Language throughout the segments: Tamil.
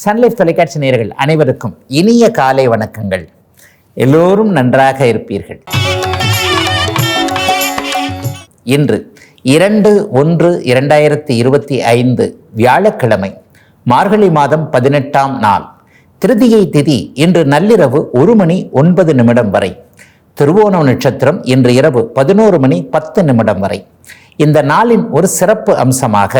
சன்லைஃப் தொலைக்காட்சி நேயர்கள் அனைவருக்கும் இனிய காலை வணக்கங்கள். எல்லோரும் நன்றாக இருப்பீர்கள். இன்று இரண்டு ஒன்று இரண்டாயிரத்தி இருபத்தி ஐந்து வியாழக்கிழமை மார்கழி மாதம் பதினெட்டாம் நாள் திருதியை திதி இன்று நள்ளிரவு ஒரு மணி ஒன்பது நிமிடம் வரை திருவோணம் நட்சத்திரம் இன்று இரவு பதினோரு மணி பத்து நிமிடம் வரை. இந்த நாளின் ஒரு சிறப்பு அம்சமாக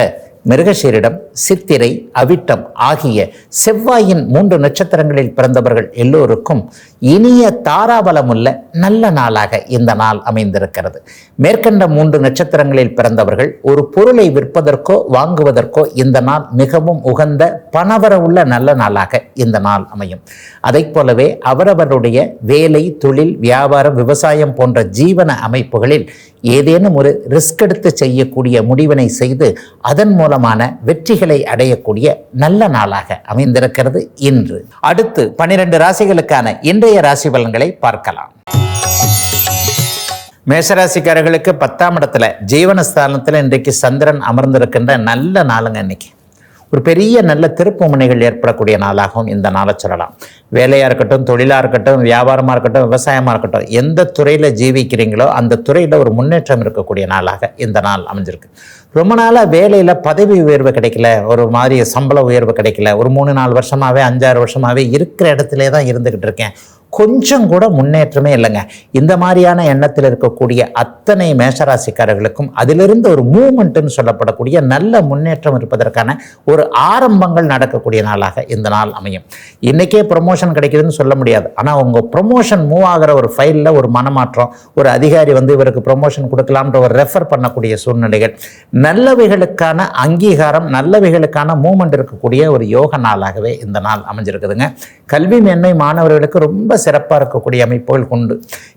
மிருகசீரிடம் சித்திரை அவிட்டம் ஆகிய செவ்வாயின் மூன்று நட்சத்திரங்களில் பிறந்தவர்கள் எல்லோருக்கும் இனிய தாராபலமுள்ள நல்ல நாளாக இந்த நாள் அமைந்திருக்கிறது. மேற்கண்ட மூன்று நட்சத்திரங்களில் பிறந்தவர்கள் ஒரு பொருளை விற்பதற்கோ வாங்குவதற்கோ இந்த நாள் மிகவும் உகந்த பணவரவுள்ள நல்ல நாளாக இந்த நாள் அமையும். அதைப் போலவே அவரவருடைய வேலை தொழில் வியாபாரம் விவசாயம் போன்ற ஜீவன அமைப்புகளில் ஏதேனும் ஒரு ரிஸ்க் எடுத்து செய்யக்கூடிய முடிவினை செய்து அதன் மூலமான வெற்றிகளை அடையக்கூடிய நல்ல நாளாக அமைந்திருக்கிறது இன்று. அடுத்து பனிரெண்டு ராசிகளுக்கான இன்றைய ராசி பலன்களை பார்க்கலாம். மேசராசிக்காரர்களுக்கு பத்தாம் இடத்துல ஜீவனஸ்தானத்தில் இன்றைக்கு சந்திரன் அமர்ந்திருக்கின்ற நல்ல நாளுங்க இன்னைக்கு. ஒரு பெரிய நல்ல திருப்பு முனைகள் ஏற்படக்கூடிய நாளாகவும் இந்த நாளை சொல்லலாம். வேலையாக இருக்கட்டும் தொழிலாக இருக்கட்டும் வியாபாரமாக இருக்கட்டும் விவசாயமாக இருக்கட்டும் எந்த துறையில் ஜீவிக்கிறீங்களோ அந்த துறையில் ஒரு முன்னேற்றம் இருக்கக்கூடிய நாளாக இந்த நாள் அமைஞ்சிருக்கு. ரொம்ப நாளாக வேலையில் பதவி உயர்வு கிடைக்கல. ஒரு மாதிரி சம்பள உயர்வு கிடைக்கல. ஒரு மூணு நாலு வருஷமாகவே அஞ்சாறு வருஷமாகவே இருக்கிற இடத்துல தான் இருந்துக்கிட்டு இருக்கேன். கொஞ்சம் கூட முன்னேற்றமே இல்லைங்க. இந்த மாதிரியான எண்ணத்தில் இருக்கக்கூடிய அத்தனை மேஷராசிக்காரர்களுக்கும் அதிலிருந்து ஒரு மூமெண்ட்டுன்னு சொல்லப்படக்கூடிய நல்ல முன்னேற்றம் இருப்பதற்கான ஒரு ஆரம்பங்கள் நடக்கக்கூடிய நாளாக இந்த நாள் அமையும். இன்றைக்கே ப்ரொமோஷன் கிடைக்குதுன்னு சொல்ல முடியாது. ஆனால் உங்கள் ப்ரொமோஷன் மூவ் ஆகிற ஒரு ஃபைலில் ஒரு மனமாற்றம் ஒரு அதிகாரி வந்து இவருக்கு ப்ரொமோஷன் கொடுக்கலாம்ன்ற ஒரு ரெஃபர் பண்ணக்கூடிய சூழ்நிலைகள் நல்லவைகளுக்கான அங்கீகாரம் நல்லவைகளுக்கான மூமெண்ட் இருக்கக்கூடிய ஒரு யோக நாளாகவே இந்த நாள் அமைஞ்சிருக்குதுங்க. கல்வி மேன்மை மாணவர்களுக்கு ரொம்ப சிறப்பாக இருக்கக்கூடிய அமைப்புகள் கொண்டு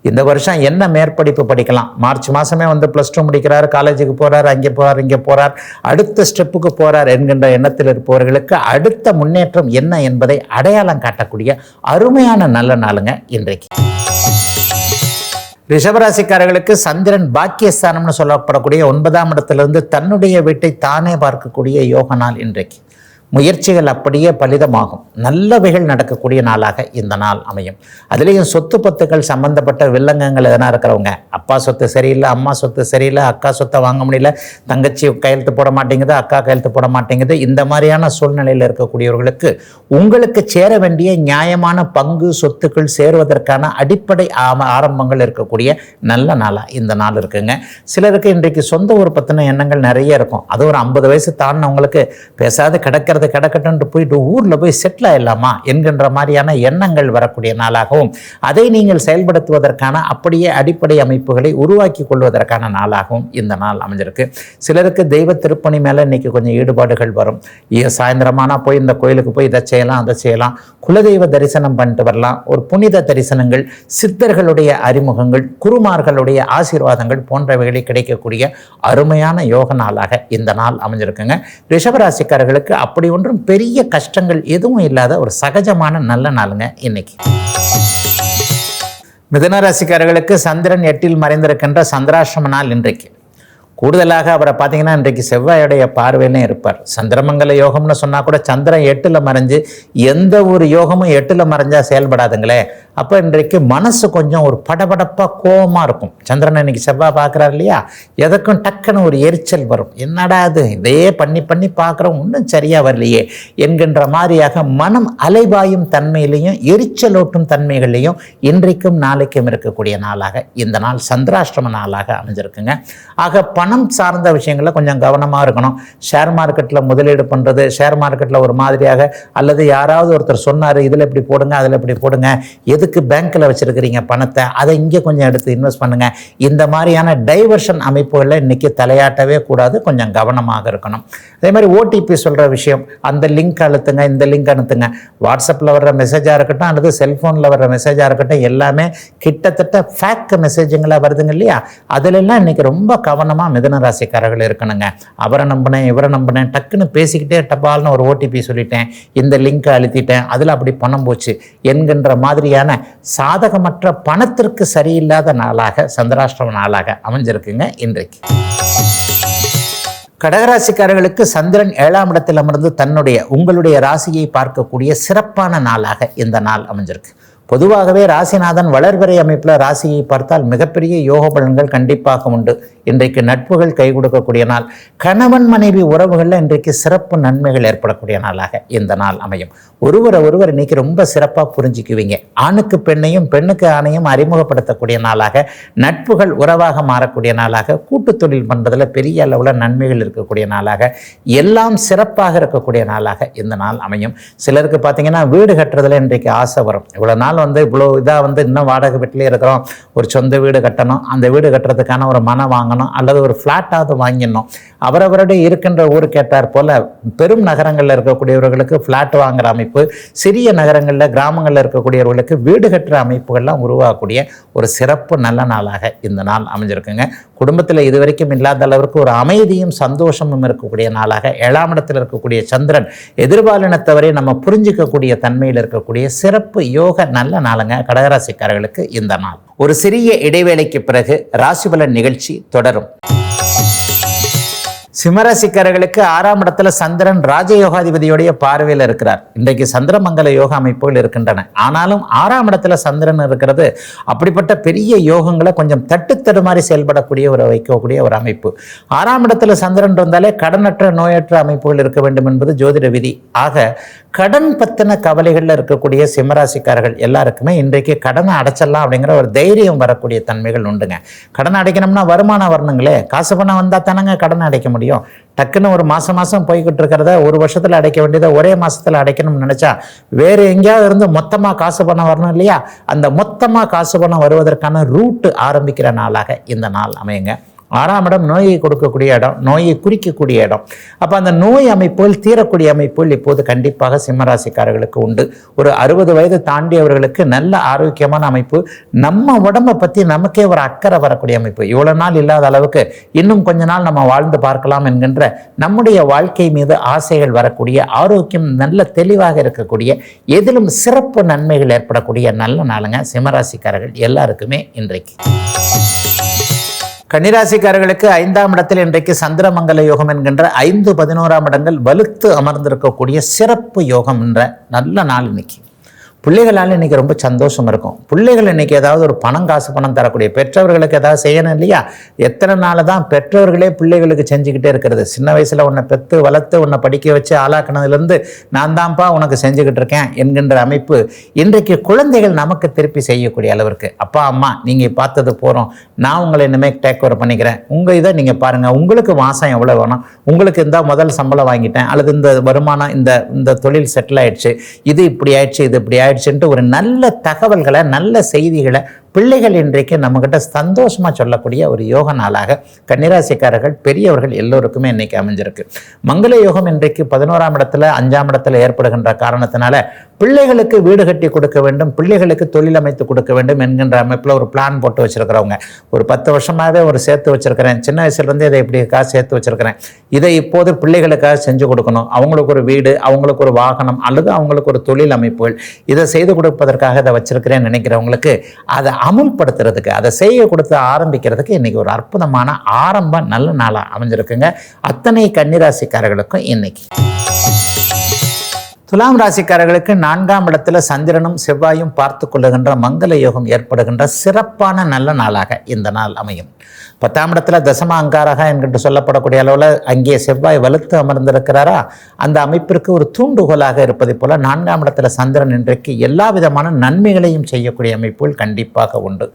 இந்த வருஷம் என்ன மேற்படிப்பு படிக்கலாம்? மார்ச் மாதமே வந்து ப்ளஸ் டூ முடிக்கிறார் காலேஜுக்கு போகிறார் அங்கே போகிறார் இங்கே போகிறார் அடுத்த ஸ்டெப்புக்கு போகிறார் என்கின்ற எண்ணத்தில் இருப்பவர்களுக்கு அடுத்த முன்னேற்றம் என்ன என்பதை அடையாளம் காட்டக்கூடிய அருமையான நல்ல நாளுங்க இன்றைக்கு. ரிஷபராசிக்காரர்களுக்கு சந்திரன் பாக்கியஸ்தானம்னு சொல்லப்படக்கூடிய ஒன்பதாம் இடத்திலிருந்து தன்னுடைய வீட்டை தானே பார்க்கக்கூடிய யோக நாள் இன்றைக்கு. முயற்சிகள் அப்படியே பலிதமாகும். நல்லவைகள் நடக்கக்கூடிய நாளாக இந்த நாள் அமையும். அதுலேயும் சொத்து பத்துக்கள் சம்பந்தப்பட்ட வில்லங்கங்கள் எதனா இருக்கிறவங்க அப்பா சொத்து சரியில்லை அம்மா சொத்து சரியில்லை அக்கா சொத்தை வாங்க முடியல தங்கச்சி கையெழுத்து போட மாட்டேங்குது அக்கா கையெழுத்து போட மாட்டேங்குது இந்த மாதிரியான சூழ்நிலையில் இருக்கக்கூடியவர்களுக்கு உங்களுக்கு சேர வேண்டிய நியாயமான பங்கு சொத்துக்கள் சேருவதற்கான அடிப்படை ஆரம்பங்கள் இருக்கக்கூடிய நல்ல நாளாக இந்த நாள் இருக்குங்க. சிலருக்கு இன்றைக்கு சொந்த ஊர் பற்றின எண்ணங்கள் நிறைய இருக்கும். அது ஒரு ஐம்பது வயசு தாண்டினவங்களுக்கு பேசாத கிடக்கிறது கிடக்கட்டும்ட்டு போயிட்டு ஊரில் போய் செட்டில் ஆயிடலாமா என்கின்ற மாதிரியான எண்ணங்கள் வரக்கூடிய நாளாகவும் அதை நீங்கள் செயல்படுத்துவதற்கான அப்படியே அடிப்படை அமைப்புகளை உருவாக்கி கொள்வதற்கான நாளாகவும் இந்த நாள் அமைஞ்சிருக்கு. சிலருக்கு தெய்வ திருப்பணி மேலே இன்றைக்கி கொஞ்சம் ஈடுபாடுகள் வரும். ஏ- சாயந்தரமானா போய் இந்த கோயிலுக்கு போய் இதை செய்யலாம் அதை செய்யலாம். குலதெய்வ தரிசனம் பண்ணிட்டு வரலாம். ஒரு புனித தரிசனங்கள் சித்தர்களுடைய அறிமுகங்கள் குருமார்களுடைய ஆசீர்வாதங்கள் போன்றவைகளை கிடைக்கக்கூடிய அருமையான யோக நாளாக இந்த நாள் அமைஞ்சிருக்குங்க. ரிஷபராசிக்காரர்களுக்கு அப்படி ஒன்றும் பெரிய கஷ்டங்கள் எதுவும் இல்லாத ஒரு சகஜமான நல்ல நாளுங்க இன்னைக்கு. மிதுன ராசிக்காரர்களுக்கு சந்திரன் எட்டில் மறைந்திருக்கின்ற சந்திராசிரம நாள் இன்றைக்கு. கூடுதலாக அவரை பார்த்தீங்கன்னா இன்றைக்கு செவ்வாயுடைய பார்வையிலும் இருப்பார். சந்திரமங்கல யோகம்னு சொன்னால் கூட சந்திரன் எட்டில் மறைஞ்சு எந்த ஒரு யோகமும் எட்டில் மறைஞ்சா செயல்படாதுங்களே. அப்போ இன்றைக்கு மனசு கொஞ்சம் ஒரு படபடப்பாக கோவமாக இருக்கும். சந்திரன் இன்னைக்கு செவ்வாய் பார்க்குறாரு இல்லையா? எதற்கும் டக்குன்னு ஒரு எரிச்சல் வரும். என்னடா அது இதையே பண்ணி பண்ணி பார்க்குறோம். ஒன்றும் சரியாக வரலையே என்கின்ற மாதிரியாக மனம் அலைவாயும் தன்மையிலையும் எரிச்சலோட்டும் தன்மைகளையும் இன்றைக்கும் நாளைக்கும் இருக்கக்கூடிய நாளாக இந்த நாள் சந்திராஷ்டம நாளாக அமைஞ்சிருக்குங்க. ஆக பணம் சார்ந்த விஷயங்களில் கொஞ்சம் கவனமாக இருக்கணும். ஷேர் மார்க்கெட்டில் முதலீடு பண்ணுறது ஷேர் மார்க்கெட்டில் ஒரு மாதிரியாக அல்லது யாராவது ஒருத்தர் சொன்னார் இதில் இப்படி போடுங்க அதில் இப்படி போடுங்க எது எதுக்கு பேங்க்கில் வச்சுருக்கிறீங்க பணத்தை? அதை இங்கே கொஞ்சம் எடுத்து இன்வெஸ்ட் பண்ணுங்கள் இந்த மாதிரியான டைவர்ஷன் அமைப்புகளில் இன்றைக்கி தலையாட்டவே கூடாது. கொஞ்சம் கவனமாக இருக்கணும். அதே மாதிரி ஓடிபி சொல்கிற விஷயம் அந்த லிங்க் அழுத்துங்க இந்த லிங்க் அழுத்துங்க வாட்ஸ்அப்பில் வர்ற மெசேஜாக இருக்கட்டும் அல்லது செல்ஃபோனில் வர்ற மெசேஜாக இருக்கட்டும் எல்லாமே கிட்டத்தட்ட ஃபேக் மெசேஜுங்களாக வருதுங்க இல்லையா? அதிலெல்லாம் இன்றைக்கி ரொம்ப கவனமாக மிதன ராசிக்காரர்கள் இருக்கணுங்க. அவரை நம்பினேன் இவரை நம்பினேன் டக்குன்னு பேசிக்கிட்டே டப்பால்னு ஒரு ஓடிபி சொல்லிட்டேன். இந்த லிங்க்கை அழுத்திட்டேன். அதில் அப்படி பணம் போச்சு. என்கின்ற மாதிரியான சாதகமற்ற பணத்திற்கு சரியில்லாத நாளாக சந்திராஷ்டிரம நாளாக அமைஞ்சிருக்குங்க இன்றைக்கு. கடகராசிக்காரர்களுக்கு சந்திரன் ஏழாம் இடத்தில் அமர்ந்து தன்னுடைய உங்களுடைய ராசியை பார்க்கக்கூடிய சிறப்பான நாளாக இந்த நாள் அமைஞ்சிருக்கு. பொதுவாகவே ராசிநாதன் வளர்வரை அமைப்பில் ராசியை பார்த்தால் மிகப்பெரிய யோக பலன்கள் கண்டிப்பாக உண்டு. இன்றைக்கு நட்புகள் கை கொடுக்கக்கூடிய நாள். கணவன் மனைவி உறவுகளில் இன்றைக்கு சிறப்பு நன்மைகள் ஏற்படக்கூடிய நாளாக இந்த நாள் அமையும். ஒருவரை ஒருவர் இன்னைக்கு ரொம்ப சிறப்பாக புரிஞ்சுக்குவீங்க. ஆணுக்கு பெண்ணையும் பெண்ணுக்கு ஆணையும் அறிமுகப்படுத்தக்கூடிய நாளாக நட்புகள் உறவாக மாறக்கூடிய நாளாக கூட்டு தொழில் பண்ணுறதுல பெரிய அளவில் நன்மைகள் இருக்கக்கூடிய நாளாக எல்லாம் சிறப்பாக இருக்கக்கூடிய நாளாக இந்த நாள் அமையும். சிலருக்கு பார்த்தீங்கன்னா வீடு கட்டுறதுல இன்றைக்கு ஆசை வரும். இவ்வளோ நாள் வந்து இவ்வளோ இதாக வந்து இன்னும் வாடகை வீட்டிலே இருக்கிறோம். ஒரு சொந்த வீடு கட்டணும். அந்த வீடு கட்டுறதுக்கான ஒரு மனம் வாங்கணும். அல்லது ஒரு ஃப்ளாட்டாவது வாங்கிடணும். அவரவருடைய இருக்கின்ற ஊர் கேட்டார் போல பெரும் நகரங்களில் இருக்கக்கூடியவர்களுக்கு ஃப்ளாட் வாங்குற அமைப்பு சிறிய நகரங்களில் கிராமங்களில் இருக்கக்கூடியவர்களுக்கு வீடு கட்டுற அமைப்புகள்லாம் உருவாகக்கூடிய ஒரு சிறப்பு நல்ல நாளாக இந்த நாள் அமைஞ்சிருக்குங்க. குடும்பத்தில் இதுவரைக்கும் இல்லாத அளவிற்கு ஒரு அமைதியும் சந்தோஷமும் இருக்கக்கூடிய நாளாக ஏழாம் இடத்தில் இருக்கக்கூடிய சந்திரன் எதிர்பாலினத்தவரை நம்ம புரிஞ்சிக்கக்கூடிய தன்மையில் இருக்கக்கூடிய சிறப்பு யோக நல்ல நாளுங்க கடகராசிக்காரர்களுக்கு இந்த நாள். ஒரு சிறிய இடைவேளைக்கு பிறகு ராசிபலன் நிகழ்ச்சி தொடரும். சிம்மராசிக்காரர்களுக்கு ஆறாம் இடத்துல சந்திரன் ராஜயோகாதிபதியோடைய பார்வையில் இருக்கிறார். இன்றைக்கு சந்திரமங்கல யோக அமைப்புகள் இருக்கின்றன. ஆனாலும் ஆறாம் இடத்துல சந்திரன் இருக்கிறது அப்படிப்பட்ட பெரிய யோகங்களை கொஞ்சம் தட்டு தடுமாறி செயல்படக்கூடிய ஒரு வைக்கக்கூடிய ஒரு அமைப்பு. ஆறாம் இடத்துல சந்திரன் இருந்தாலே கடனற்ற நோயற்ற அமைப்புகள் இருக்க வேண்டும் என்பது ஜோதிட விதி. ஆக கடன் பத்தின கவலைகளில் இருக்கக்கூடிய சிம்மராசிக்காரர்கள் எல்லாருக்குமே இன்றைக்கு கடனை அடைச்சிடலாம் அப்படிங்கிற ஒரு தைரியம் வரக்கூடிய தன்மைகள் உண்டுங்க. கடன் அடைக்கணும்னா வருமானம் வரணுங்களே. காசு பணம் வந்தால் தானேங்க கடன் அடைக்க முடியும். டக்குன்னு ஒரு மாதம் மாதம் போய்கிட்டு இருக்கிறத ஒரு வருஷத்தில் அடைக்க வேண்டியதை ஒரே மாதத்தில் அடைக்கணும்னு நினச்சா வேறு எங்கேயாவது இருந்து மொத்தமாக காசு பணம் வரணும் இல்லையா? அந்த மொத்தமாக காசு பணம் வருவதற்கான ரூட்டு ஆரம்பிக்கிற நாளாக இந்த நாள் அமையுங்க. ஆறாம் இடம் நோயை கொடுக்கக்கூடிய இடம் நோயை குறிக்கக்கூடிய இடம். அப்போ அந்த நோய் அமைப்புகள் தீரக்கூடிய அமைப்புகள் இப்போது கண்டிப்பாக சிம்மராசிக்காரர்களுக்கு உண்டு. ஒரு அறுபது வயது தாண்டியவர்களுக்கு நல்ல ஆரோக்கியமான அமைப்பு. நம்ம உடம்பை பற்றி நமக்கே ஒரு அக்கறை வரக்கூடிய அமைப்பு. இவ்வளோ நாள் இல்லாத அளவுக்கு இன்னும் கொஞ்ச நாள் நம்ம வாழ்ந்து பார்க்கலாம் என்கின்ற நம்முடைய வாழ்க்கை மீது ஆசைகள் வரக்கூடிய ஆரோக்கியம் நல்ல தெளிவாக இருக்கக்கூடிய எதிலும் சிறப்பு நன்மைகள் ஏற்படக்கூடிய நல்ல நாளுங்க சிம்மராசிக்காரர்கள் எல்லாருக்குமே இன்றைக்கு. கன்னிராசிக்காரர்களுக்கு ஐந்தாம் இடத்தில் இன்றைக்கு சந்திரமங்கல யோகம் என்கின்ற ஐந்து பதினோராம் இடங்கள் வலுத்து அமர்ந்திருக்கக்கூடிய சிறப்பு யோகம் என்ற நல்ல நாள் இன்னைக்கு. பிள்ளைகளால் இன்றைக்கி ரொம்ப சந்தோஷம் இருக்கும். பிள்ளைகள் இன்றைக்கி ஏதாவது ஒரு பணம் காசு பணம் தரக்கூடிய பெற்றவர்களுக்கு ஏதாவது செய்யணும் இல்லையா? எத்தனை நாள் தான் பெற்றவர்களே பிள்ளைகளுக்கு செஞ்சுக்கிட்டே இருக்கிறது. சின்ன வயசில் உன்னை பெற்று வளர்த்து உன்னை படிக்க வச்சு ஆளாக்குனதுலேருந்து நான் தான்ப்பா உனக்கு செஞ்சுக்கிட்டு இருக்கேன் என்கின்ற அமைப்பு இன்றைக்கு குழந்தைகள் நமக்கு திருப்பி செய்யக்கூடிய அளவிற்கு. அப்பா அம்மா நீங்கள் பார்த்தது போகிறோம் நான் உங்களை இனிமேல் டேக் ஓவர் பண்ணிக்கிறேன். உங்கள் இதை நீங்கள் பாருங்கள் உங்களுக்கு மாதம் எவ்வளோ வேணும்? உங்களுக்கு இந்த முதல் சம்பளம் வாங்கிட்டேன். அல்லது இந்த வருமானம் இந்த இந்த தொழில் செட்டில் ஆயிடுச்சு. இது இப்படி ஆயிடுச்சு இது இப்படி ஆயிடுச்சுன்ட்டு ஒரு நல்ல தகவல்களை நல்ல செய்திகளை பிள்ளைகள் இன்றைக்கு நம்மக்கிட்ட சந்தோஷமாக சொல்லக்கூடிய ஒரு யோக நாளாக கன்னிராசிக்காரர்கள் பெரியவர்கள் எல்லோருக்குமே இன்றைக்கி அமைஞ்சிருக்கு. மங்கள யோகம் இன்றைக்கு பதினோராம் இடத்துல அஞ்சாம் இடத்துல ஏற்படுகின்ற காரணத்தினால பிள்ளைகளுக்கு வீடு கட்டி கொடுக்க வேண்டும் பிள்ளைகளுக்கு தொழில் அமைத்து கொடுக்க வேண்டும் என்கின்ற அமைப்பில் ஒரு பிளான் போட்டு வச்சுருக்கிறவங்க. ஒரு பத்து வருஷமாகவே ஒரு சேர்த்து வச்சிருக்கிறேன். சின்ன வயசுலேருந்து இதை இப்படிக்காக சேர்த்து வச்சிருக்கிறேன். இதை இப்போது பிள்ளைகளுக்காக செஞ்சு கொடுக்கணும். அவங்களுக்கு ஒரு வீடு அவங்களுக்கு ஒரு வாகனம் அல்லது அவங்களுக்கு ஒரு தொழில் அமைப்புகள். இதை செய்து கொடுப்பதற்காக இதை வச்சிருக்கிறேன்னு நினைக்கிறவங்களுக்கு அதை அமுல்படுத்துறதுக்கு அதை செய்ய கொடுத்து ஆரம்பிக்கிறதுக்கு இன்னைக்கு ஒரு அற்புதமான ஆரம்ப நல்ல நாளாக அமைஞ்சிருக்குங்க. அத்தனை கன்னிராசிக்காரர்களுக்கும் இன்னைக்கு. துலாம் ராசிக்காரர்களுக்கு நான்காம் இடத்துல சந்திரனும் செவ்வாயும் பார்த்து கொள்ளுகின்ற மங்கள யோகம் ஏற்படுகின்ற சிறப்பான நல்ல நாளாக இந்த நாள் அமையும். பத்தாம் இடத்துல தசம அங்காரக என்கின்ற சொல்லப்படக்கூடிய அளவில் அங்கே செவ்வாய் வலுத்து அமர்ந்திருக்கிறாரா? அந்த அமைப்பிற்கு ஒரு தூண்டுகோலாக இருப்பதை போல நான்காம் இடத்துல சந்திரன் இன்றைக்கு எல்லா விதமான நன்மைகளையும் செய்யக்கூடிய அமைப்புகள் கண்டிப்பாக உண்டு.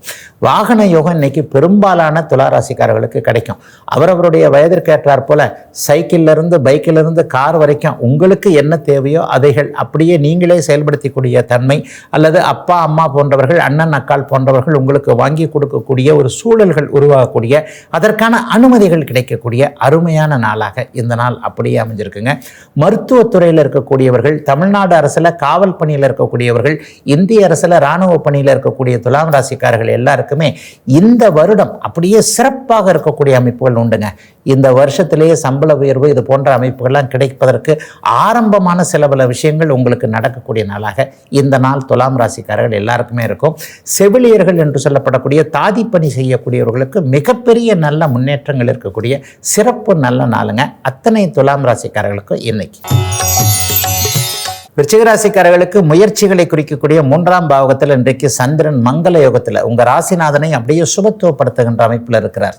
வாகன யோகம் இன்னைக்கு பெரும்பாலான துளாராசிக்காரர்களுக்கு கிடைக்கும். அவரவருடைய வயதிற்கேற்றாற் போல சைக்கிளிலிருந்து பைக்கிலிருந்து கார் வரைக்கும் உங்களுக்கு என்ன தேவையோ அது அதைகள் அப்படியே நீங்களே செயல்படுத்தக்கூடிய தன்மை அல்லது அப்பா அம்மா போன்றவர்கள் அண்ணன் அக்கால் போன்றவர்கள் உங்களுக்கு வாங்கி கொடுக்கக்கூடிய ஒரு சூழல்கள் உருவாகக்கூடிய அதற்கான அனுமதிகள் கிடைக்கக்கூடிய அருமையான நாளாக இந்த நாள் அப்படியே அமைஞ்சிருக்குங்க. மருத்துவத்துறையில் இருக்கக்கூடியவர்கள் தமிழ்நாடு அரசில் காவல் பணியில் இருக்கக்கூடியவர்கள் இந்திய அரசில் இராணுவ பணியில் இருக்கக்கூடிய துலாம் ராசிக்காரர்கள் எல்லாருக்குமே இந்த வருடம் அப்படியே சிறப்பாக இருக்கக்கூடிய அமைப்புகள் உண்டுங்க. இந்த வருஷத்திலேயே சம்பள உயர்வு இது போன்ற அமைப்புகள்லாம் கிடைப்பதற்கு ஆரம்பமான சில பல விஷயங்கள் உங்களுக்கு நடக்கக்கூடிய நாளாக இந்த நாள் துலாம் ராசிக்காரர்கள் எல்லாருக்குமே இருக்கும். செவிலியர்கள் என்று சொல்லப்படக்கூடிய தாதிப்பணி செய்யக்கூடியவர்களுக்கு மிகப்பெரிய நல்ல முன்னேற்றங்கள் இருக்கக்கூடிய சிறப்பு நல்ல நாளுங்க அத்தனை துலாம் ராசிக்காரர்களுக்கும் இன்னைக்கு. விருச்சிகராசிக்காரர்களுக்கு முயற்சிகளை குறிக்கக்கூடிய மூன்றாம் பாவகத்தில் இன்றைக்கு சந்திரன் மங்கள யோகத்தில் உங்கள் ராசிநாதனை அப்படியே சுபத்துவப்படுத்துகின்ற அமைப்பில் இருக்கிறார்.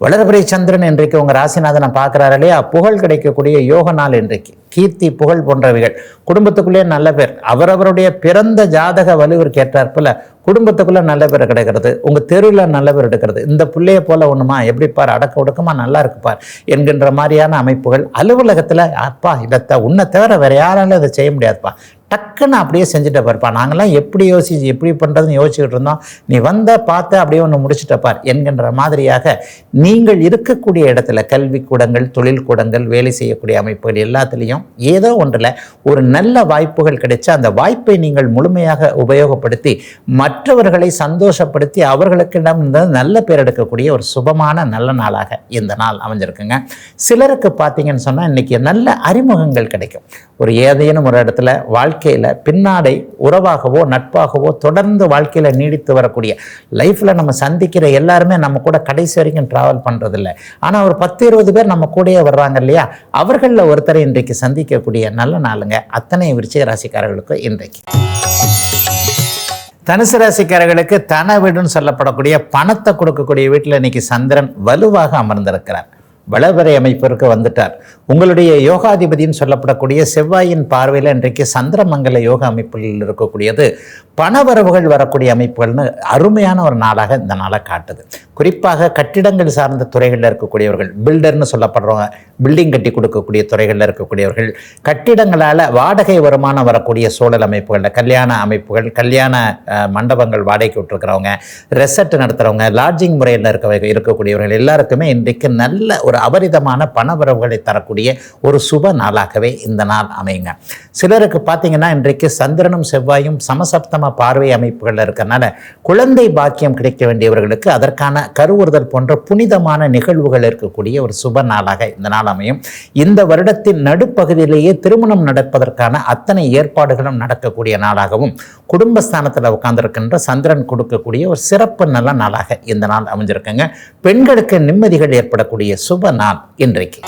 வளர்பிறை சந்திரன் இன்றைக்கு உங்கள் ராசிநாதனை பார்க்குறாரு இல்லையா? புகழ் கிடைக்கக்கூடிய யோக நாள் இன்றைக்கு கீர்த்தி புகழ் போன்றவைகள். குடும்பத்துக்குள்ளேயே நல்ல பேர். அவரவருடைய பிறந்த ஜாதக வலுவிற்கு ஏற்றாற்போல குடும்பத்துக்குள்ளே நல்ல பேர் கிடைக்கிறது. உங்கள் தெருவில் நல்ல பேர் எடுக்கிறது. இந்த பிள்ளையை போல ஒன்றுமா எப்படி பார்? அடக்க ஒடுக்கமாக நல்லா இருக்குப்பார் என்கின்ற மாதிரியான அமைப்புகள் அலுவலகத்தில் அப்பா இதை உன்னை தவிர வேறு யாராலும் இதை செய்ய முடியாதுப்பா. டக்குன்னு அப்படியே செஞ்சுட்ட பாருப்பா. நாங்களாம் எப்படி யோசிச்சு எப்படி பண்ணுறதுன்னு யோசிச்சுக்கிட்டு இருந்தோம். நீ வந்த பார்த்த அப்படியே ஒன்று முடிச்சுட்டப்பார் என்கின்ற மாதிரியாக நீங்கள் இருக்கக்கூடிய இடத்துல கல்வி கூடங்கள் தொழில் கூடங்கள் வேலை செய்யக்கூடிய அமைப்புகள் எல்லாத்துலேயும் ஏதோ ஒன்றில் ஒரு நல்ல வாய்ப்புகள் கிடைச்சா அந்த வாய்ப்பை நீங்கள் முழுமையாக உபயோகப்படுத்தி மற்றவர்களை சந்தோஷப்படுத்தி அவர்களுக்கிடம் இருந்து நல்ல பேர் எடுக்கக்கூடிய ஒரு சுபமான நல்ல நாளாக இந்த நாள் அமைஞ்சிருக்குங்க. சிலருக்கு பார்த்தீங்கன்னு சொன்னால் இன்றைக்கி நல்ல அறிமுகங்கள் கிடைக்கும். ஒரு ஏதேனும் ஒரு இடத்துல வாழ்க்கை வாழ்க்கையில் பின்னாடை உறவாகவோ நட்பாகவோ தொடர்ந்து வாழ்க்கையில் நீடித்து வரக்கூடிய லைஃப்பில் நம்ம சந்திக்கிற எல்லாருமே நம்ம கூட கடைசி வரைக்கும் ட்ராவல் பண்ணுறதில்ல ஆனால் ஒரு பத்து இருபது பேர் நம்ம கூடயே வர்றாங்க இல்லையா? அவர்களில் ஒருத்தரை இன்றைக்கு சந்திக்கக்கூடிய நல்ல நாளுங்க அத்தனை விருச்சிக ராசிக்காரர்களுக்கும் இன்றைக்கு. தனுசு ராசிக்காரர்களுக்கு தன வீடுன்னு சொல்லப்படக்கூடிய பணத்தை கொடுக்கக்கூடிய வீட்டில் இன்னைக்கு சந்திரன் வலுவாக அமர்ந்திருக்கிறார். வளவரை அமைப்பிற்கு வந்துட்டார். உங்களுடைய யோகாதிபதினு சொல்லப்படக்கூடிய செவ்வாயின் பார்வையில் இன்றைக்கு சந்திரமங்கல யோக அமைப்புகளில் இருக்கக்கூடியது. பணவரவுகள் வரக்கூடிய அமைப்புகள்னு அருமையான ஒரு நாளாக இந்த நாளை காட்டுது. குறிப்பாக கட்டிடங்கள் சார்ந்த துறைகளில் இருக்கக்கூடியவர்கள் பில்டர்னு சொல்லப்படுறவங்க பில்டிங் கட்டி கொடுக்கக்கூடிய துறைகளில் இருக்கக்கூடியவர்கள் கட்டிடங்களால் வாடகை வருமானம் வரக்கூடிய சூழல் அமைப்புகளில் கல்யாண அமைப்புகள் கல்யாண மண்டபங்கள் வாடகைக்கு விட்டுருக்கிறவங்க ரெசர்ட் நடத்துகிறவங்க லாட்ஜிங் முறையில் இருக்க இருக்கக்கூடியவர்கள் எல்லாருக்குமே இன்றைக்கு நல்ல ஒரு அபரிதமான பணவரவுகளை தரக்கூடிய ஒரு சுப நாளாகவே இந்த நாள் அமையுங்க. சிலருக்கு பார்த்தீங்கன்னா இன்றைக்கு சந்திரனும் செவ்வாயும் சமசப்தம பார்வை அமைப்புகளில் இருக்கறனால குழந்தை பாக்கியம் கிடைக்க வேண்டியவர்களுக்கு அதற்கான கருவுறுதல் போன்ற புனிதமான நிகழ்வுகள் இருக்கக்கூடிய ஒரு சுப நாளாக இந்த நாள் அமையும். இந்த வருடத்தின் நடுப்பகுதியிலேயே திருமணம் நடப்பதற்கான அத்தனை ஏற்பாடுகளும் நடக்கக்கூடிய நாளாகவும் குடும்பஸ்தானத்தில் உட்கார்ந்திருக்கின்ற சந்திரன் கொடுக்கக்கூடிய ஒரு சிறப்பு நல்ல நாளாக இந்த நாள் அமைஞ்சிருக்குங்க. பெண்களுக்கு நிம்மதிகள் ஏற்படக்கூடிய சுப நாள் இன்றைக்கு.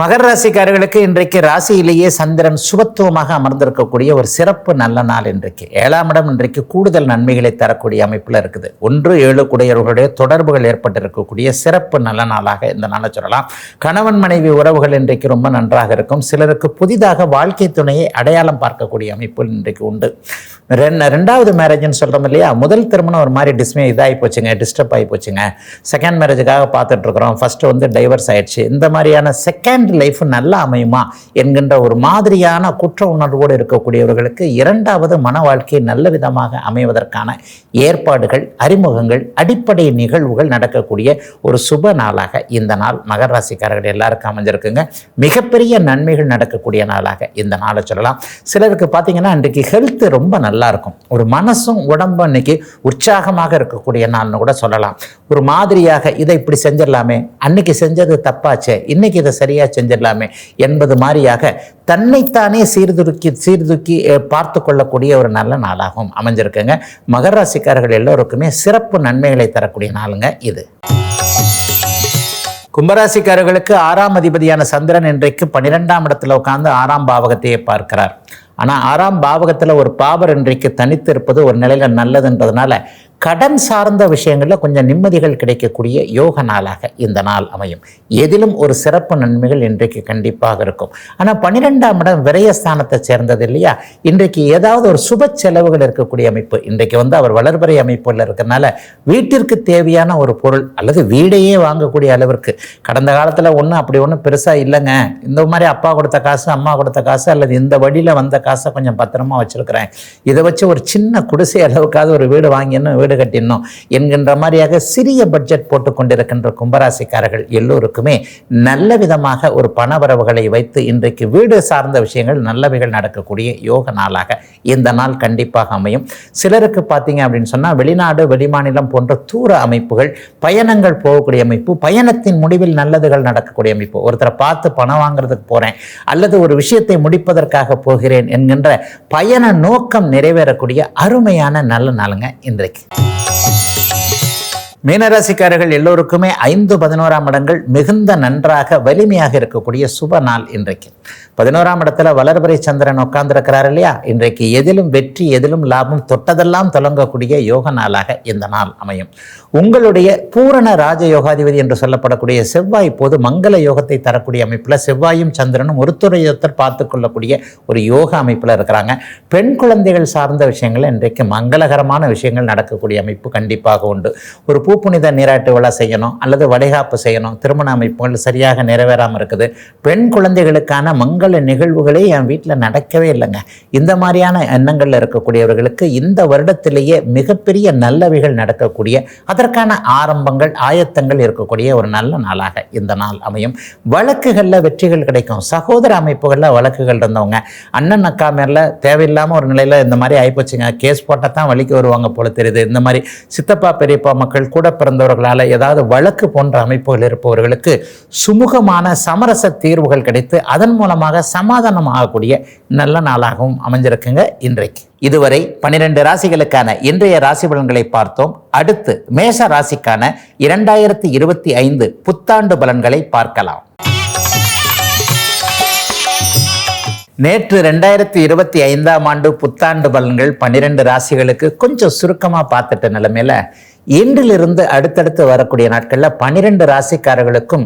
மகர ராசிக்காரர்களுக்கு இன்றைக்கு ராசியிலேயே சந்திரன் சுபத்துவமாக அமர்ந்திருக்கக்கூடிய ஒரு சிறப்பு நல்ல நாள் இன்றைக்கு. ஏழாம் இடம் இன்றைக்கு கூடுதல் நன்மைகளை தரக்கூடிய அமைப்பில் இருக்குது. ஒன்று ஏழு குடையவர்களுடைய தொடர்புகள் ஏற்பட்டிருக்கக்கூடிய சிறப்பு நல்ல நாளாக இந்த நாளை சொல்லலாம். கணவன் மனைவி உறவுகள் இன்றைக்கு ரொம்ப நன்றாக இருக்கும். சிலருக்கு புதிதாக வாழ்க்கை துணையை அடையாளம் பார்க்கக்கூடிய அமைப்பு இன்றைக்கு உண்டு. ரெண்டு ரெண்டாவது மேரேஜ்னு சொல்கிறோம் இல்லையா? முதல் திருமணம் ஒரு மாதிரி டிஸ்மே இதாகி போச்சுங்க டிஸ்டர்ப் ஆகி போச்சுங்க. செகண்ட் மேரேஜுக்காக பார்த்துட்ருக்குறோம் ஃபஸ்ட்டு வந்து டைவர்ஸ் ஆயிடுச்சு. இந்த மாதிரியான செகண்ட் லைஃப் நல்லா அமையுமா என்கின்ற ஒரு மாதிரியான குற்ற உணர்வோடு இருக்கக்கூடியவர்களுக்கு இரண்டாவது மன வாழ்க்கை நல்ல விதமாக அமைவதற்கான ஏற்பாடுகள் அறிமுகங்கள் அடிப்படை நிகழ்வுகள் நடக்கக்கூடிய ஒரு சுப நாளாக இந்த நாள் மகர ராசிக்காரர்கள் எல்லாருக்கும் அமைஞ்சிருக்குங்க. மிகப்பெரிய நன்மைகள் நடக்கக்கூடிய நாளாக இந்த நாளை சொல்லலாம். சிலருக்கு பார்த்தீங்கன்னா இன்றைக்கு ஹெல்த் ரொம்ப நல்லா இருக்கும். ஒரு மனசும் உடம்பும் இன்னைக்கு உற்சாகமாக இருக்கக்கூடிய நாள்னு கூட சொல்லலாம். ஒரு மாதிரியாக இதை இப்படி செஞ்சிடலாமே அன்னைக்கு செஞ்சது தப்பாச்சே இன்னைக்கு இதை சரியா செஞ்சிடலாமே. என்பது மாதிரியாக தன்னைத்தானே சீர்தூக்கி சீர்தூக்கி பார்த்து கொள்ளக்கூடிய ஒரு நல்ல நாளாகவும் அமைஞ்சிருக்குங்க. மகர ராசிக்காரர்கள் எல்லோருக்குமே சிறப்பு நன்மைகளை தரக்கூடிய நாளுங்க இது. கும்பராசிக்காரர்களுக்கு ஆறாம் அதிபதியான சந்திரன் இன்றைக்கு பன்னிரெண்டாம் இடத்துல உட்கார்ந்து ஆறாம் பாவகத்தையே பார்க்கிறார். ஆனால் ஆறாம் பாவகத்தில் ஒரு பாவர் இன்றைக்கு தனித்து இருப்பது ஒரு நிலையில் நல்லதுன்றதுனால கடன் சார்ந்த விஷயங்களில் கொஞ்சம் நிம்மதிகள் கிடைக்கக்கூடிய யோக நாளாக இந்த நாள் அமையும். எதிலும் ஒரு சிறப்பு நன்மைகள் இன்றைக்கு கண்டிப்பாக இருக்கும். ஆனால் பன்னிரெண்டாம் இடம் விரயஸ்தானத்தை சேர்ந்தது இல்லையா? இன்றைக்கு ஏதாவது ஒரு சுப செலவுகள் இருக்கக்கூடிய அமைப்பு. இன்றைக்கு வந்து அவர் வளர்பறை அமைப்புல இருக்கிறனால வீட்டிற்கு தேவையான ஒரு பொருள் அல்லது வீடையே வாங்கக்கூடிய அளவிற்கு. கடந்த காலத்தில் ஒன்றும் அப்படி ஒன்றும் பெருசாக இல்லைங்க. இந்த மாதிரி அப்பா கொடுத்த காசு அம்மா கொடுத்த காசு அல்லது இந்த வழியில் வந்த காசை கொஞ்சம் பத்திரமா வச்சிருக்கிறேன். இதை வச்சு ஒரு சின்ன குடிசை அளவுக்காவது ஒரு வீடு வாங்கின்னு வீடு கட்டினோம் என்கின்ற மாதிரியாக சிறிய பட்ஜெட் போட்டு கொண்டிருக்கின்ற கும்பராசிக்காரர்கள் எல்லோருக்குமே நல்ல விதமாக ஒரு பணவரவுகளை வைத்து இன்றைக்கு வீடு சார்ந்த விஷயங்கள் நல்லவைகள் நடக்கக்கூடிய யோக நாளாக இந்த நாள் கண்டிப்பாக அமையும். சிலருக்கு பார்த்தீங்க அப்படின்னு சொன்னால் வெளிநாடு வெளிமாநிலம் போன்ற தூர அமைப்புகள் பயணங்கள் போகக்கூடிய அமைப்பு பயணத்தின் முடிவில் நல்லதுகள் நடக்கக்கூடிய அமைப்பு. ஒருத்தரை பார்த்து பணம் வாங்குறதுக்கு போகிறேன் அல்லது ஒரு விஷயத்தை முடிப்பதற்காக போகிறேன் என்கின்ற பயண நோக்கம் நிறைவேறக்கூடிய அருமையான நல்ல நாளுங்க இன்றைக்கு. மீனராசிக்காரர்கள் எல்லோருக்குமே ஐந்து பதினோராம் இடங்கள் மிகுந்த நன்றாக வலிமையாக இருக்கக்கூடிய சுப நாள் இன்றைக்கு. பதினோராம் இடத்துல வளர்பறை சந்திரன் உட்கார்ந்துருக்கிறார் இல்லையா? இன்றைக்கு எதிலும் வெற்றி எதிலும் லாபம் தொட்டதெல்லாம் தொடங்கக்கூடிய யோக நாளாக இந்த நாள் அமையும். உங்களுடைய பூரண ராஜ யோகாதிபதி என்று சொல்லப்படக்கூடிய செவ்வாய் இப்போது மங்கள யோகத்தை தரக்கூடிய அமைப்பில் செவ்வாயும் சந்திரனும் ஒருத்தரையொருத்தர் பார்த்து கொள்ளக்கூடிய ஒரு யோக அமைப்பில் இருக்கிறாங்க. பெண் குழந்தைகள் சார்ந்த விஷயங்கள் இன்றைக்கு மங்களகரமான விஷயங்கள் நடக்கக்கூடிய அமைப்பு கண்டிப்பாக உண்டு. ஒரு பூப்புனித நீராட்டு விழா செய்யணும் அல்லது வடைகாப்பு செய்யணும் திருமண அமைப்புகள் சரியாக நிறைவேறாமல் இருக்குது. பெண் குழந்தைகளுக்கான மங்கள நிகழ்வுகளே என் வீட்டில் நடக்கவே இல்லைங்க. இந்த மாதிரியான எண்ணங்களில் இருக்கக்கூடியவர்களுக்கு இந்த வருடத்திலேயே மிகப்பெரிய நல்லவைகள் நடக்கக்கூடிய அதற்கான ஆரம்பங்கள் ஆயத்தங்கள் இருக்கக்கூடிய ஒரு நல்ல நாளாக இந்த நாள் அமையும். வழக்குகளில் வெற்றிகள் கிடைக்கும். சகோதர அமைப்புகளில் வழக்குகள் இருந்தவங்க. அண்ணன் அக்கா மேல தேவையில்லாமல் ஒரு நிலையில் இந்த மாதிரி ஆயிப்போச்சுங்க. கேஸ் போட்டால் தான் வழிக்கு வருவாங்க போல தெரியுது. இந்த மாதிரி சித்தப்பா பெரியப்பா மக்கள் கூட பிறந்தவர்களால் ஏதாவது வழக்கு போன்ற அமைப்புகள் இருப்பவர்களுக்கு சுமூகமான சமரச தீர்வுகள் கிடைத்து அதன் மூலமாக சமாதானம் ஆகக்கூடிய நல்ல நாளாகவும் அமைஞ்சிருக்குங்க இன்றைக்கு. இதுவரை பனிரெண்டு ராசிகளுக்கான இன்றைய ராசி பலன்களை பார்த்தோம். அடுத்து மேஷ ராசிக்கான இரண்டாயிரத்தி இருபத்தி ஐந்து புத்தாண்டு பலன்களை பார்க்கலாம். நேற்று ரெண்டாயிரத்தி இருபத்தி ஐந்தாம் ஆண்டு புத்தாண்டு பலன்கள் பன்னிரெண்டு ராசிகளுக்கு கொஞ்சம் சுருக்கமாக பார்த்துட்ட நிலைமையில இன்றிலிருந்து அடுத்தடுத்து வரக்கூடிய நாட்களில் பனிரெண்டு ராசிக்காரர்களுக்கும்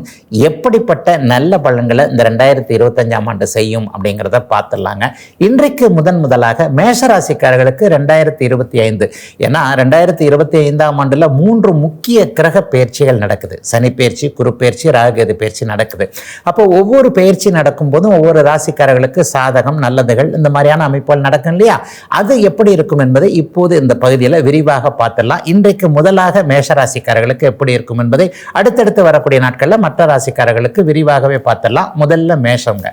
எப்படிப்பட்ட நல்ல பலன்களை இந்த ரெண்டாயிரத்தி இருபத்தஞ்சாம் ஆண்டு செய்யும் அப்படிங்கிறத பார்த்துடலாங்க. இன்றைக்கு முதன் முதலாக மேஷ ராசிக்காரர்களுக்கு ரெண்டாயிரத்தி இருபத்தி ஐந்து. ஏன்னா ரெண்டாயிரத்தி இருபத்தி ஐந்தாம் ஆண்டில் மூன்று முக்கிய கிரக பயிற்சிகள் நடக்குது. சனி பயிற்சி குரு பயிற்சி ராகுகேது பயிற்சி நடக்குது. அப்போ ஒவ்வொரு பயிற்சி நடக்கும்போதும் ஒவ்வொரு ராசிக்காரர்களுக்கு சாதகம் நல்லதுகள் இந்த மாதிரியான அமைப்புகள் நடக்கும் இல்லையா? அது எப்படி இருக்கும் என்பதை இப்போது இந்த பகுதியில் விரிவாக பார்த்துடலாம். இன்றைக்கு முதல் முதலாக மேஷராசிக்காரர்களுக்கு எப்படி இருக்கும் என்பதை அடுத்தடுத்து வரக்கூடிய நாட்களில் மற்ற ராசிக்காரர்களுக்கு விரிவாகவே பார்த்துடலாம். முதல்ல மேஷங்க.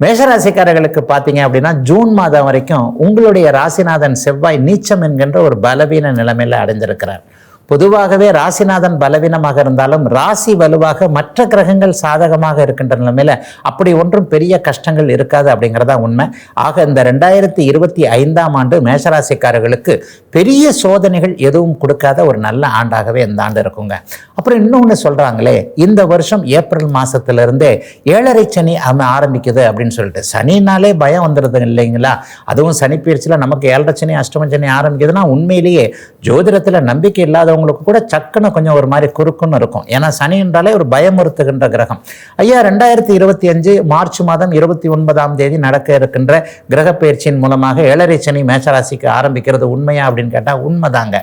மேஷராசிக்காரர்களுக்கு பார்த்தீங்க அப்படின்னா ஜூன் மாதம் வரைக்கும் உங்களுடைய ராசிநாதன் செவ்வாய் நீச்சம் என்கின்ற ஒரு பலவீன நிலைமையில் அடைஞ்சிருக்கிறார் பொதுவாகவே ராசிநாதன் பலவீனமாக இருந்தாலும் ராசி வலுவாக மற்ற கிரகங்கள் சாதகமாக இருக்கின்ற நிலைமையில அப்படி ஒன்றும் பெரிய கஷ்டங்கள் இருக்காது அப்படிங்கிறதா உண்மை. ஆக இந்த ரெண்டாயிரத்தி இருபத்தி ஐந்தாம் ஆண்டு மேஷராசிக்காரர்களுக்கு பெரிய சோதனைகள் எதுவும் கொடுக்காத ஒரு நல்ல ஆண்டாகவே இந்த ஆண்டு இருக்குங்க. அப்புறம் இன்னொன்று சொல்கிறாங்களே இந்த வருஷம் ஏப்ரல் மாதத்துலேருந்தே ஏழரை சனி ஆரம்பிக்குது அப்படின்னு சொல்லிட்டு. சனினாலே பயம் வந்துடுது இல்லைங்களா? அதுவும் சனி பயிற்சியில் நமக்கு ஏழரை சனி அஷ்டம சனி ஆரம்பிக்குதுன்னா உண்மையிலேயே ஜோதிடத்தில் நம்பிக்கை இல்லாத இருக்கிறவங்களுக்கு கூட சக்குன்னு கொஞ்சம் ஒரு மாதிரி குறுக்குன்னு இருக்கும். ஏன்னா சனி என்றாலே ஒரு பயமுறுத்துகின்ற கிரகம். ஐயா ரெண்டாயிரத்தி இருபத்தி அஞ்சு மார்ச் மாதம் இருபத்தி ஒன்பதாம் தேதி நடக்க இருக்கின்ற கிரக பயிற்சியின் மூலமாக ஏழரை சனி மேசராசிக்கு ஆரம்பிக்கிறது உண்மையா அப்படின்னு கேட்டால் உண்மைதாங்க.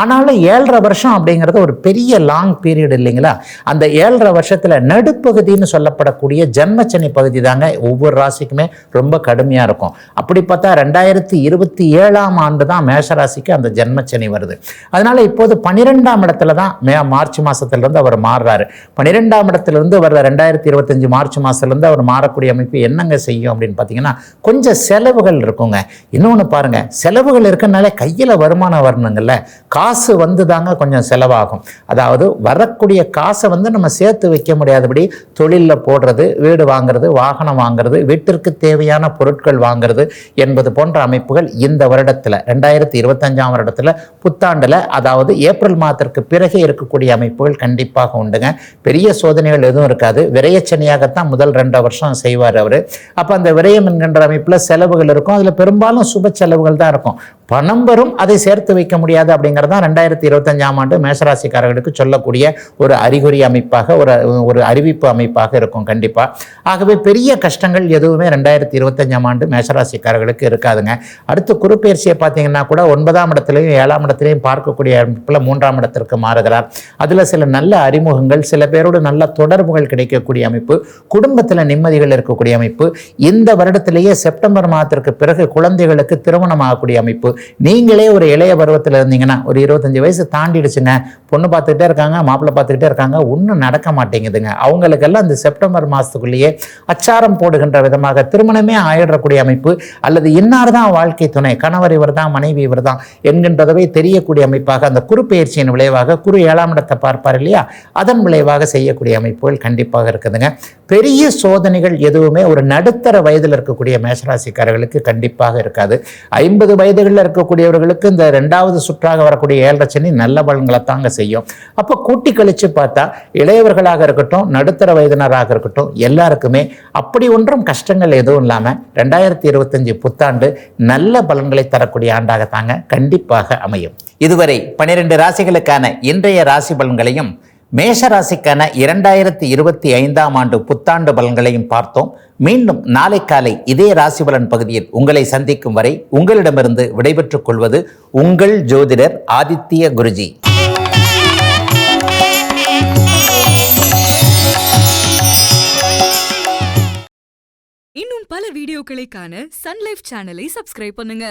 ஆனாலும் ஏழரை வருஷம் அப்படிங்கிறது ஒரு பெரிய லாங் பீரியட் இல்லைங்களா? அந்த ஏழரை வருஷத்தில் நடுப்பகுதின்னு சொல்லப்படக்கூடிய ஜென்மச்சனி பகுதி தாங்க ஒவ்வொரு ராசிக்குமே ரொம்ப கடுமையாக இருக்கும். அப்படி பார்த்தா ரெண்டாயிரத்தி இருபத்தி ஏழாம் ஆண்டு தான் மேஷராசிக்கு அந்த ஜென்மச்சனி வருது. அதனால இப்போது பன்னிரெண்டாம் இடத்துல தான் மே மார்ச் மாதத்துலேருந்து அவர் மாறுறாரு. பன்னிரெண்டாம் இடத்துலேருந்து வர ரெண்டாயிரத்தி இருபத்தஞ்சு மார்ச் மாசத்துலேருந்து அவர் மாறக்கூடிய அமைப்பு என்னங்க செய்யும் அப்படின்னு பார்த்தீங்கன்னா கொஞ்சம் செலவுகள் இருக்குங்க. இன்னொன்று பாருங்க செலவுகள் இருக்கனாலே கையில் வருமானம் வரணுங்கள்ல காசு வந்து தாங்க கொஞ்சம் செலவாகும். அதாவது வரக்கூடிய காசை வந்து நம்ம சேர்த்து வைக்க முடியாதபடி தொழிலில் போடுறது வீடு வாங்குறது வாகனம் வாங்குறது வீட்டிற்கு தேவையான பொருட்கள் வாங்குறது என்பது போன்ற அமைப்புகள் இந்த வருடத்தில் ரெண்டாயிரத்தி இருபத்தஞ்சாம் வருடத்தில் புத்தாண்டில் அதாவது ஏப்ரல் மாதத்திற்கு பிறகு இருக்கக்கூடிய அமைப்புகள் கண்டிப்பாக உண்டுங்க. பெரிய சோதனைகள் எதுவும் இருக்காது. விரயச்சனியாகத்தான் முதல் ரெண்டு வருஷம் செய்வார் அவர். அப்போ அந்த விரயம் என்கின்ற அமைப்பில் செலவுகள் இருக்கும். அதில் பெரும்பாலும் சுப செலவுகள் தான் இருக்கும். பணம் வரும் அதை சேர்த்து வைக்க முடியாது அப்படிங்கிறது தான் ரெண்டாயிரத்தி இருபத்தஞ்சாம் ஆண்டு மேசராசிக்காரர்களுக்கு சொல்லக்கூடிய ஒரு அறிகுறி அமைப்பாக ஒரு ஒரு அறிவிப்பு அமைப்பாக இருக்கும் கண்டிப்பாக ஆகவே பெரிய கஷ்டங்கள் எதுவுமே ரெண்டாயிரத்தி இருபத்தஞ்சாம் ஆண்டு மேசராசிக்காரர்களுக்கு இருக்காதுங்க. அடுத்து குறுப்பெயர்ச்சியை பார்த்தீங்கன்னா கூட ஒன்பதாம் இடத்துலையும் ஏழாம் இடத்துலையும் பார்க்கக்கூடிய அமைப்பில் மூணாம் மூன்றாம் இடத்திற்கு மாறுகிறார். அதில் சில நல்ல அறிமுகங்கள் சில பேரோடு நல்ல தொடர்புகள் கிடைக்கக்கூடிய அமைப்பு குடும்பத்தில் நிம்மதிகள் இருக்கக்கூடிய அமைப்பு இந்த வருடத்திலேயே செப்டம்பர் மாதத்திற்கு பிறகு குழந்தைகளுக்கு திருமணம் ஆகக்கூடிய அமைப்பு. நீங்களே ஒரு இளைய பருவத்தில் இருந்தீங்கன்னா ஒரு இருபத்தஞ்சு வயசு தாண்டிடுச்சுங்க. பொண்ணு பார்த்துக்கிட்டே இருக்காங்க மாப்பிள்ளை பார்த்துக்கிட்டே இருக்காங்க ஒன்றும் நடக்க மாட்டேங்குதுங்க. அவங்களுக்கெல்லாம் இந்த செப்டம்பர் மாதத்துக்குள்ளேயே அச்சாரம் போடுகின்ற விதமாக திருமணமே ஆயிடக்கூடிய அமைப்பு அல்லது இன்னார் தான் வாழ்க்கை துணை கணவர் இவர் தான் மனைவி இவர் தான் என்கின்றதவை தெரியக்கூடிய அமைப்பாக அந்த குறிப்பை பயிற்சியின் விளைவாக குரு ஏழாம் இடத்தை பார்ப்பார் இல்லையா? அதன் விளைவாக செய்யக்கூடிய அமைப்புகள் கண்டிப்பாக இருக்குதுங்க. பெரிய சோதனைகள் எதுவுமே ஒரு நடுத்தர வயதில் இருக்கக்கூடிய மேஷராசிக்காரர்களுக்கு கண்டிப்பாக இருக்காது. ஐம்பது வயதுகளில் இருக்கக்கூடியவர்களுக்கு இந்த ரெண்டாவது சுற்றாக வரக்கூடிய ஏழரை சனி நல்ல பலன்களை தாங்க செய்யும். அப்போ கூட்டி கழித்து பார்த்தா இளையவர்களாக இருக்கட்டும் நடுத்தர வயதினராக இருக்கட்டும் எல்லாருக்குமே அப்படி ஒன்றும் கஷ்டங்கள் எதுவும் இல்லாமல் ரெண்டாயிரத்தி இருபத்தஞ்சு புத்தாண்டு நல்ல பலன்களை தரக்கூடிய ஆண்டாக தாங்க கண்டிப்பாக அமையும். இதுவரை பனிரெண்டு ராசி ராசிகளுக்கான இன்றைய ராசி பலன்களையும் மேஷ ராசிக்கான இரண்டாயிரத்தி இருபத்தி ஐந்தாம் ஆண்டு புத்தாண்டு பலன்களையும் பார்த்தோம். மீண்டும் நாளை காலை இதே ராசி பலன் பகுதியில் உங்களை சந்திக்கும் வரை உங்களிடமிருந்து விடைபெற்றுக் கொள்வது உங்கள் ஜோதிடர் ஆதித்ய குருஜி. இன்னும் பல வீடியோக்களை காண சன்லைஃப் சேனலை சப்ஸ்கிரைப் பண்ணுங்க.